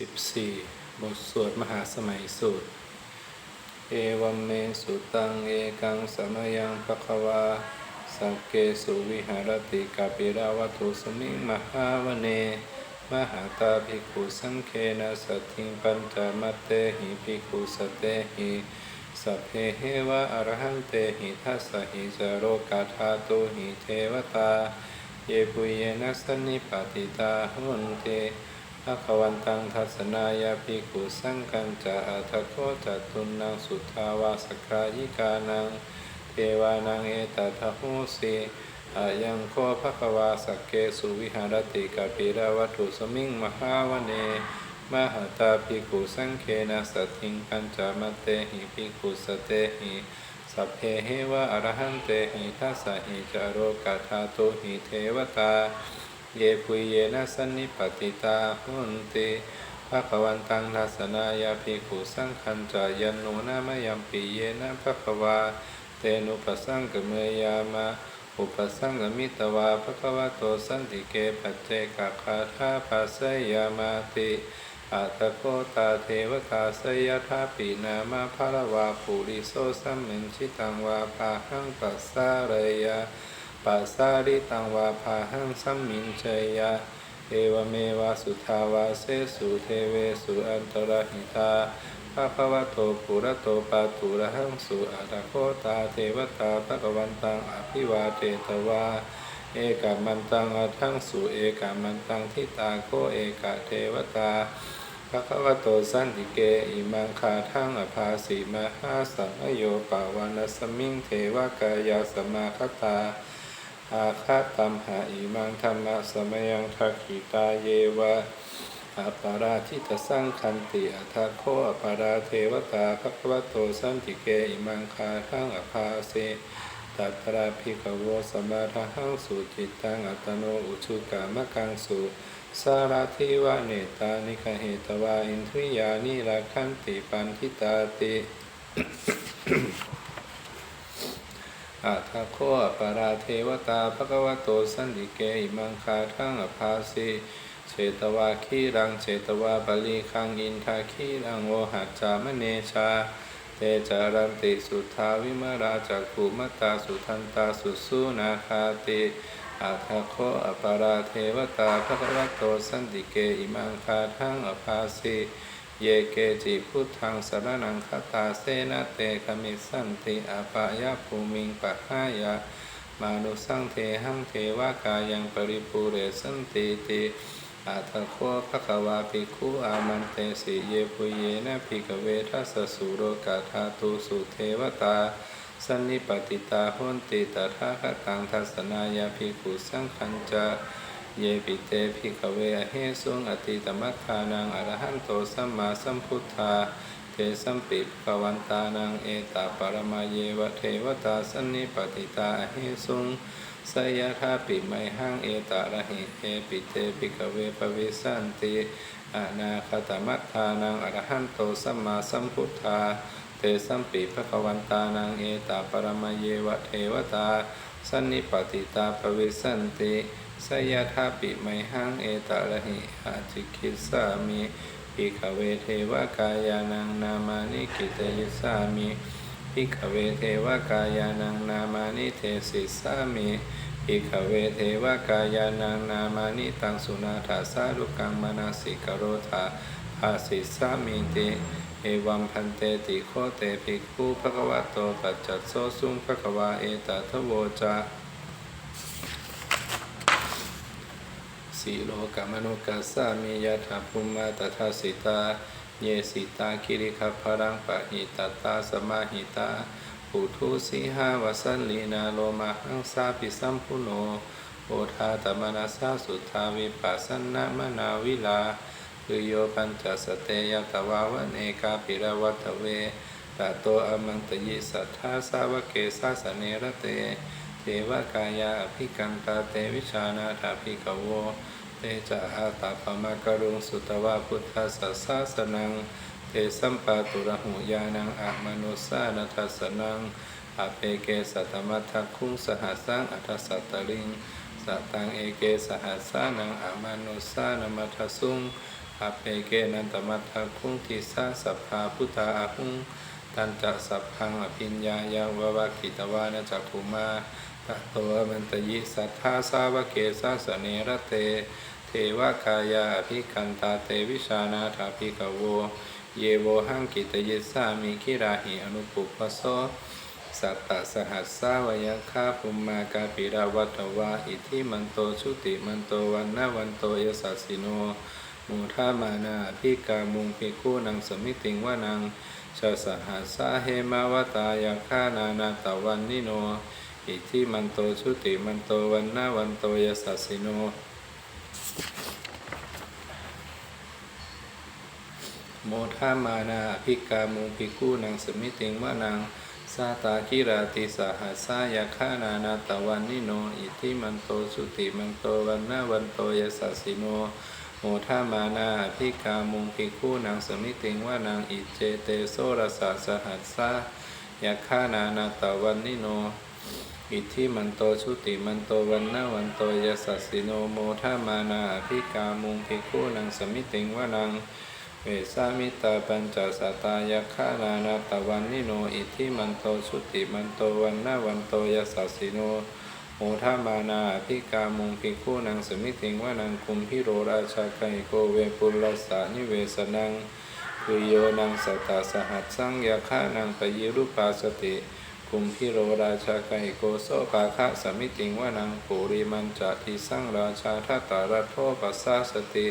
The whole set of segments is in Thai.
14 บทสวดมหาสมัยสูตร เอวัมเมสุตัง เอกังสมยังภควาสัเกสุวิหารติกาปิราวัตุสมิงมหาวเน มหาตาภิกขุสังเคนะสัตถิงปัญจมัตเตหิภิกขุสตเตหิสัพเพเหวะอรหันเตหิทัสสหิจโรกาธาตุหิเทวตา เยปุเยนะสนิปติตาหุนเต ภะคะวันตังทัศนายาภิกขุสังกัญจะอัทโคจัตุนังสุทธาวาสกายิกานังเทวานังเอตถะโหสีอายังโคภะควาสักเกสุวิหารติกาปิราวัตุสมิงมหาวเนมหาตาภิกขุสังเคนะสัตถิงปัญจามเตหิภิกขุสเตหิสัพเพเหวะอรหันเตหิทัสสะหิจาโรกัธาตุหิเทวตา เยปุยเยนะสันนิปติตาหุนติภะคะวันตังทัสนายาภิกขุสังคัญจายันโนนามยัมปิเยนะภะคะวา เตนุปสังกเมยามะอุปสังกมิตวาภะคะวะโตสันติเกปัจเจกคาธาภาสยามาติอัตโกตาเทวตาสยทาปินามาภารวาภูริโสสัมเมนชิตังวาปาหังปัสสาเรยา ปัสสาริตังวาภาหังสัมมินเชยะเอวเมวาสุทาวาเสสุเทเวสุอันตรหิตาภะคะวะโตปุระโตปาตุระหังสุอัตโคตาเทวตาภะคะวันตังอภิวาเทตวาเอกามันตังอัทังสุเอกามันตังทิตาโคเอกาเทวตาภะคะวโตสันติเกอิมังคาทังอภาสีมหาสัมโยปาวานสมิงเทวกายาสมาคตา อาคาตัมหาอิมังธรรมะสมยังทักขิตาเยวะอัปาราทิตสังคันติอัทโคอปาราเทวตาภควโตสันติเกอิมังคาทังอภาเสตัตราภิกโวสมาทหังสุจิตตังอัตโนอุชุกามะกังสุสาราธิวะเนตานิคเหตวาอินทริยานิราคันติปันทิตาติ อาทาโคอปาราเทวตาภะควโตสันติเกอิมังคาทั้งอภาสิเชตวาคีรังเชตวาบาลีคังอินทาคีรังโวหัจจามเนชา เตจารันติสุทาวิมราจักขุมตตาสุทันตาสุสุนาคาติอาทาโคอปาราเทวตาภะควโตสันติเกอิมังคาทั้งอภาสิ เยเกจิพุทธังสรนังคตาเสนาเตคมิสันติอาปายาภูมิงปะหายามานุสังเทหังเทวากายังปริปูเรสันติติอาทโคภควาภิกขุอามันเตสิเยปุเยนะภิกเวทัสสุโรกาธาตุสุเทวตาสันนิปติตาหุนติตถาคตังทัสนายาภิกขุสังคัญจะ เยปิเตภิกเวอเหสุงอติตมัคคานังอรหันโตสัมมาสัมพุทธาเทสัมปิภวันตานังเอตาปรมาเยวะเทวตาสันนิปติตาเหสุงสยธาปิไมหังเอตาระหิเอปิเตภิกเวปวิสันติอนาคตมัคคานังอรหันโตสัมมาสัมพุทธาเทสัมปิภควันตานังเอตาปรมาเยวะเทวตาสันนิปติตาปวิสันติ สยธาปิไมหังเอตาระหิอาจิคิสามิภิกขเวเทวกายานังนามานิกิตยิสามิภิกขเวเทวกายานังนามานิเทศิสามิภิกขเวเทวกายานังนามานิตังสุนาถาสารุกังมนาสิกโรธาภาสิสามิติเอวัมพันเตติโคเตภิกขุภะคะวะโตปัจจัตโสสุงภะคะวาเอตทโวจา สีโลกามนุกัสสามิยถาภูมาตถาสิตา เยสิตาคิริคพรังปะหิตตาสมาหิตาปุถุสีหาวสันลีนาโลมาหังสาปิสัมพุโนโอทาตมนาสาสุทาวิปัสสนามนาวิลาคือโยปัญจสเตยตวาวเนกาปิรวัตเวตาโตอมังตยิสัทธาสาวเกสาสเนระเต เทวกายาอภิกันตาเตวิชานาถาภิกโว เตจะอาตาปมะกรุงสุตวาพุทธสัสสาสนังเตสัมปาตุระหุยานังอะมนุสานัทสนังอเปเกสัตมัทธคุงสหัสังอัทสัตตลิงสัตตังเอเกสหัสสานังอะมนุสานมัทสุงอาเปเกนันตมัตถคุงทิสาสัพพาพุทธาหุงตันจะสัพพังอภิญญายังวะวะกิตวานะจักขุมา ตะโตมันตยิสัทธาสาวเกสาสเนระเต เทวกายาภิคันตาเตวิชานาถาภิกโว เยโวหังกิตยิสามิคิราหิอนุปุปปโสสัตตสหัสสาวยคาภุมมากาปิราวัตวาอิทิมันโตชุติมันโตวันนาวันโตยสัสสิโนมูทามานาพิกามุงพิคูนังสมิติงวานังชาสหัสสาเฮมาวตายาคานานาตวันนิโน อิทิมันโตชุติมันโตวันนาวันโตยสัสสิโนโมทามานาภิกามุภิกูนังสมิติงวานังสาตาคิราติสหัสสายาคานานาตะวันนิโน อิทิมันโตสุติมันโตวันนาวันโตยสัสสิโนโมทามานาภิกามุภิกูนังสมิติงวานังอิเจเตโสรสะสหัสสายาคานานาตะวันนิโน อิทธิมันโตชุติมันโตวันนาวันโตยสัสสิโนโมทามานาภิกามุงภิกขุนังสมิติงวนังเวสามิตาปัญจสัตตายาคานานาตะวันนิโนอิทธิมันโตชุติมันโตวันนาวันโตยสัสสิโนโมทามานาภิกามุงภิกขุนังสมิติงวนังคุมพิโรราชาไกโกเวปุลสานิเวสนังคุโยนังสัตตาสหัสสังยาคานังปยิรุปาสติ คุมพิโรราชาไกโกโสปาคะสมิติงวานังปุริมันจะทิสังราชาทัตตารัตโทปัสสาสติ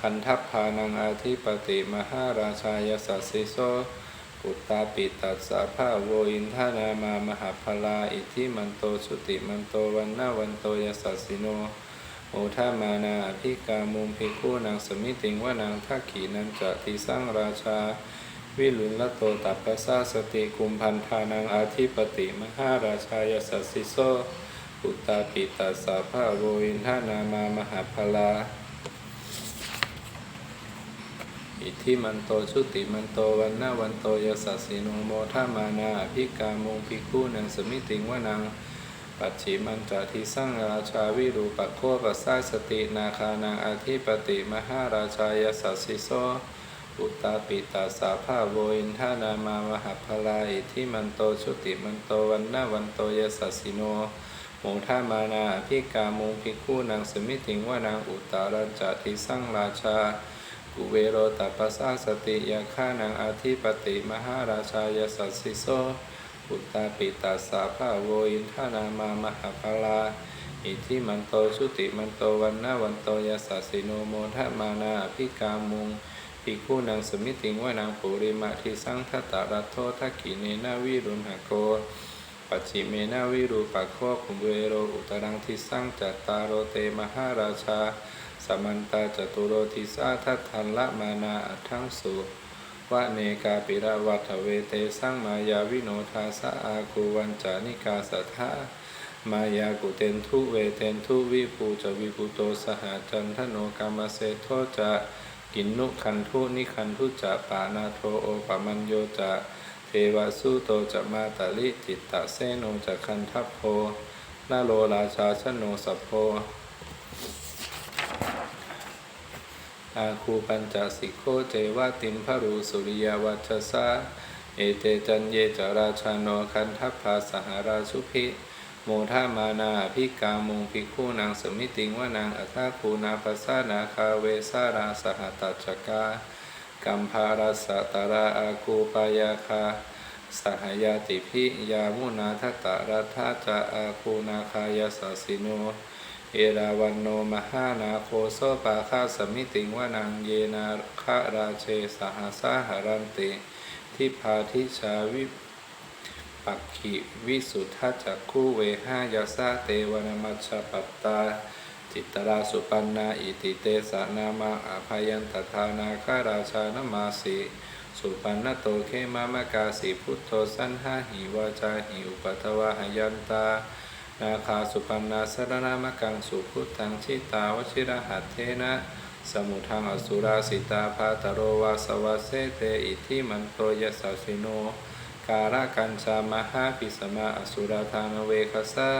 คันทัพพานังอาทิปติมหาราชายสัสสิโสปุตตาปิตัสสะภาโวอินทานามามหาพลาอิทิมันโตสุติมันโตวันนาวันโตยสัสสิโนโอทามานาอภิกามุมภิกขุนางสมิติงว่านางทักขีนันจะทิสังราชา วิลุนละโตตัปปะสาสติกุมพันธานังอาทิปติมหาราชายสัสสิโสปุตตาปิตัสสะภาโวอินทานามามหาพลาอิทธิมันโตชุติมันโตวันนาวันโตยสัสสิโนโมทามานาอภิกามุงภิกขุนังสมิติงวนังปัจฉิมันจะทิสังราชาวิรูปัโคปัสสาสตินาคานังอาทิปติมหาราชายสัสสิโส อุตาปิตาสาภาโวอินทานามามหาพลาอิทธิมันโตชุติมันโตวันนาวันโตยสัสสิโนโมทามานาอภิกามุงภิกขุนังสมิติงวานังอุตตารัญจะทิสังราชา กุเวโรตัปปสาสติยาฆ่านังอาทิปติมหาราชายสัสสิโสอุตตาปิตาสาภาโวอินทานามามหาภลาอิทิมันโตชุติมันโตวันนาวันโตยสัสสิโนโมทะมานาอภิกามุง ภิกขุนังสมิติงว่านังปุริมาทิสังทัตตารัตโททักขิเนนาวิรุณหโกปัจฉิเมนาวิรูปัคโคคุเวโรอุตรังทิสังจัตตารโรเตมหาราชา สมันตาจตุโรทิสาทัตทันละมานาอัตถังสุวะเนกาปิราวัฏเวเตสังมายาวิโนทาสะอากูวันจานิกาสัทธามายากุเตนทุเวเตนทุวิภูจวิภูโตสหจันทโนกามเสโทจะ กินนุคันทุนิคันทุจะปานาโทโอปะมัญโยจะเทวสุโตจะมาตาลิจิตตะเสโนจะคันทัพโพนาโลราชาชโนสัพโพอาคูปัญจสิกโคเจวะติมพรูสุริยวัชสาเอเตจันเยจราชาโนคันทัพพาสหราชุพิ โมทามานาอภิกามุงภิกขุนางสมิติงว่านางอัฏฐคูนาปัสสานาคาเวสาราสหตัจกากัมภารัสสะตาราอาคูปายาคาสหายาติพิยามุนาทัตารัฐาจะอาคูนาคายาสสิโน เอราวันโนมหานาโคโซปาคาสมิติงวานังเยนาคาราเชสหสาหารันติ ทิพาทิชาวิป ปักขิวิสุทธาจักคู่เวหายาสาเตวนามัชปัตตา จิตตราสุปันนาอิติเตสานามาอาภยันตทานาคาราชานมาสีสุปันนโตเคมามกาสีพุทโธสันหาหิวาจาหิอุปัทวะหยันตา นาคาสุปันนาสรณามกังสุพุทธังชิตาวชิระหัตเทนะสมุทังอสุราสิตาภาตโรวาสวาเสเตอิทิมันโตยสัสสิโน การะกัญชามหาปิสมาอสุราธานเวคสา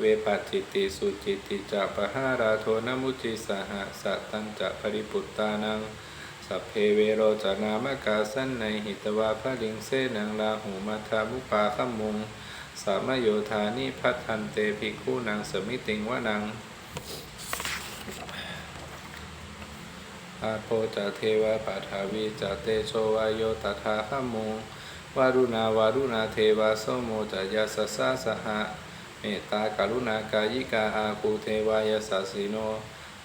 เวปัจิติสุจิติจะปะหาราโทนมุจิสหสัตตัญจะปริปุตตานังสัพเพเวโรจนามกาสันในหิตวาพระลิงเสนังลาหูมัทามุปาขมุง สามโยธานิพัทันเตภิกขุนางสมิติงวนังอาโปจะเทวะปัทาวีจะเตโชวายโยตถาขมุง วารุณาวารุณาเทวาโสโมจะยาสสะสหะเมตตากรุณากายิกาอาคูเทวายาสสิโน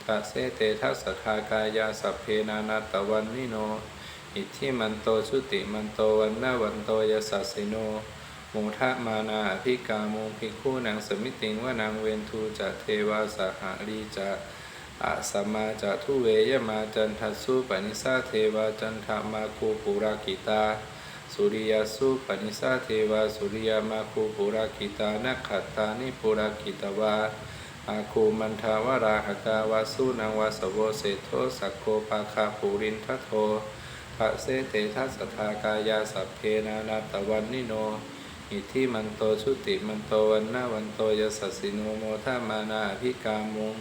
ทัสเสเตทัสสทากายาสัพเพนานาตวันนิโน อิทธิมันโตชุติมันโตวันนาวันโตยาสัสสิโนโมทะมานาอภิกาโมภิกขุนางสมิติงวานางเวนทูจะเทวาสหารีจะอาสมาจะทุเวยมาจันทัสสุปนิสาเทวาจันทมาคูปุรากิตา สุริยสุปนิสาเทวาสุริยมาคูปุรากิตานักขัตตานิปุรากิตวาอาคูมันทาวราหกาวาสุนางวาสโวเศโทสักโกปาคาปูรินทโทภะเสเตทัสสทากายาสัพเพนานาตวันนิโน อิทิมันโตชุติมันโตวันนาวันโตยสัสสิโนโมทามานาภิกามุง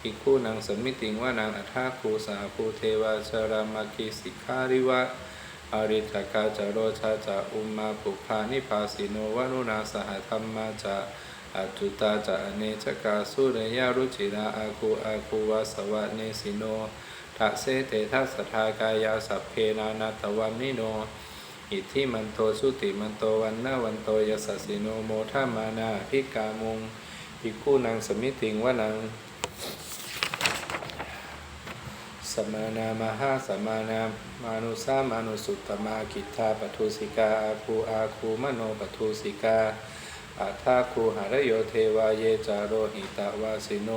ภิกขุนางสมิติงว่านางอัฏฐาคูสาภูเทวาชรามาคีสิกขาริวะ อริทกาจโรชาจะอุมมาปุพานิพาสิโนวนุนาสหธรรมาจะอัจุตาจะอเนจกาสุเรยารุจิราอาคูอาคูวาสวะเนสิโนทัสเสเตทัสทากายาสัพเพนานาตวันนิโน อิทธิมันโตสุติมันโตวันนาวันโตยสัสิโนโมทามานาภิกามุงภิกขุนางสมิติงว่านางสมานามาหาสมานามานุสามานุสุตตมากิทธาปทุสิกาอาคูอาคูมโนปทุสิกาอาทาคูหารโยเทวาเยจาโรหิตาวาสิโน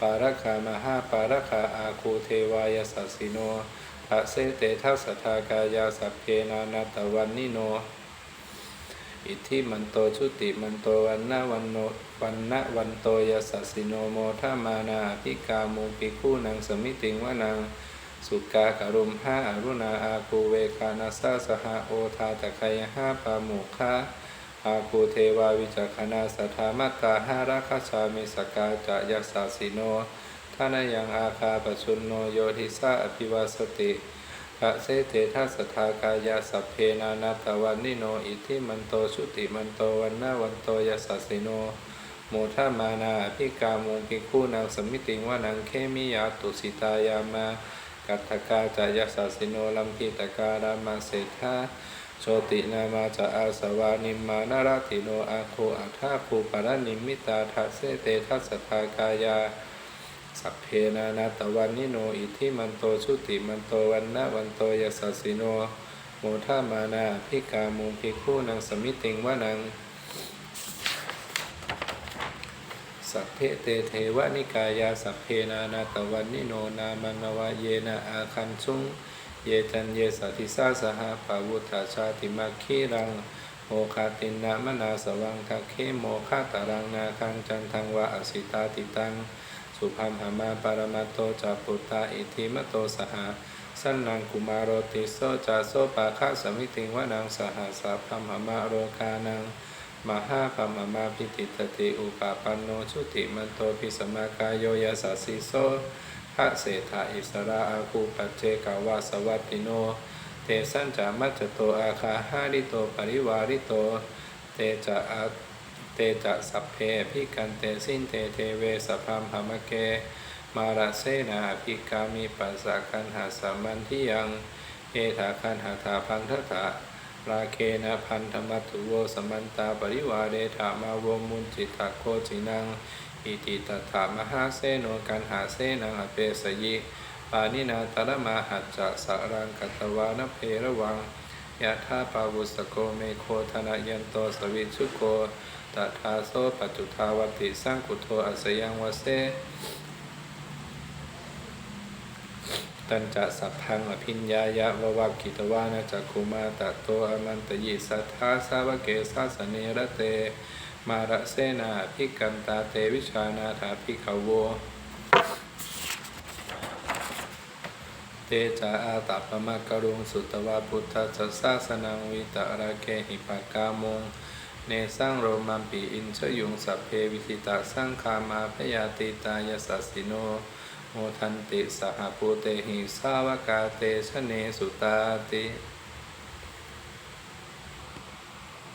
ปารคามหาปารคาอาคูเทวายสัสสิโนทะเสเตทัสทากายาสัพเพนานาตวันนิโน อิทธิมันโตชุติมันโตวันนาวันโนวันนะวันโตยสัสสิโนโมทามานาอภิกามุปิคู่นางสมิติงวานาง สุกากรุมห้าอรุณาอาคูเวคานาสาสหโอทาตะไคยห้าปามุคาอาคูเทวาวิจักขณาสัทธามกาหาราคาชามิสกาจะยัสสาสิโนทานายังอาคาปชุนโนโยทิสาอภิวาสติพระเสเตทัสทากายาสัพเพนานาตวันนิโนอิทิมันโตชุติมันโตวันนาวันโตยสัสสิโนโมทามานาอภิกามุงภิกขุนางสมิติงว่านางเคมิยาตุสิตายามา กัตถกาจายสัสสิโนลัมพิตการามาเศรษฐาโชตินามาจะอาสวานิมานาราติโนอาโคอัฏฐาภูปารนิมิตาทัสเสเตทัสทากายาสัพเพนานาตวันนิโนอิทิมันโตชุติมันโตวันนะวันโตยสัสสิโนโมทามานาภิกามุงภิกขุนางสมิติงวานัง สัพเพเตเทวนิกายาสัพเพนานาตวันนิโนนามนวะเยนะอาคันชุงเยจันเยสัติสาสหภาวุตาชาติมัคคีรังโมคาตินนามนาสวังทักเคโมคาตารังนาคังจันทังวะอสิตาติตัง สุพัมหามาปารมาโตจาปุตตาอิทิมโตสหาสันนังกุมารติโสจาโสปาคะสมิติงวะนังสหสาพัมหามาโรกานัง มหาพัมามาพิติตติอุปาปันโนชุติมันโตพิสมากายโยยาสัสสิโสภะเศธาอิสราอาคูปัจเจกาวาสวัตติโนเตสัญจามัจจโตอาคาหาริโตปริวาริโต เตจะอาเตจะสัพเพพิกันเตสินเตเทเวสพัมหามะเก มาราเสนาภิกามีปัสสะกันหาสามันที่ยัง เอถาคันหาถาพันทถะราเคนะพันธมัตถุโวสมันตาปริวาเดถามาวมุนจิตตโคจินัง อิติตถามหาเสโนกันหาเสนังอเปสยิปานินาตระมาหัจจะสารังกัตวานเพระวังยะธาปาวุสโกเมโคธนายันโตสวิชุโกตถาโสปัจจุทาวติสร้างกุโทอัสยังวเส ตันจะสัพพังอภิญญายะววักกิตวานาจักคุมาตะโตอมันตยิสัทธาสาวเกสาสเนระเต มาระเสนาภิกันตาเตวิชานาถาภิกขโวเตจาอาตัปมะกรุงสุตวาพุทธจัสสาสนังวิตาระเกหิปากามงเนสังโรมัมปีอินชยุงสัพเพวิคิตาสังคามาพยาติตายสัสสิโน โมทันติสหภูเตหิสาวกาเตชะเนสุตาติ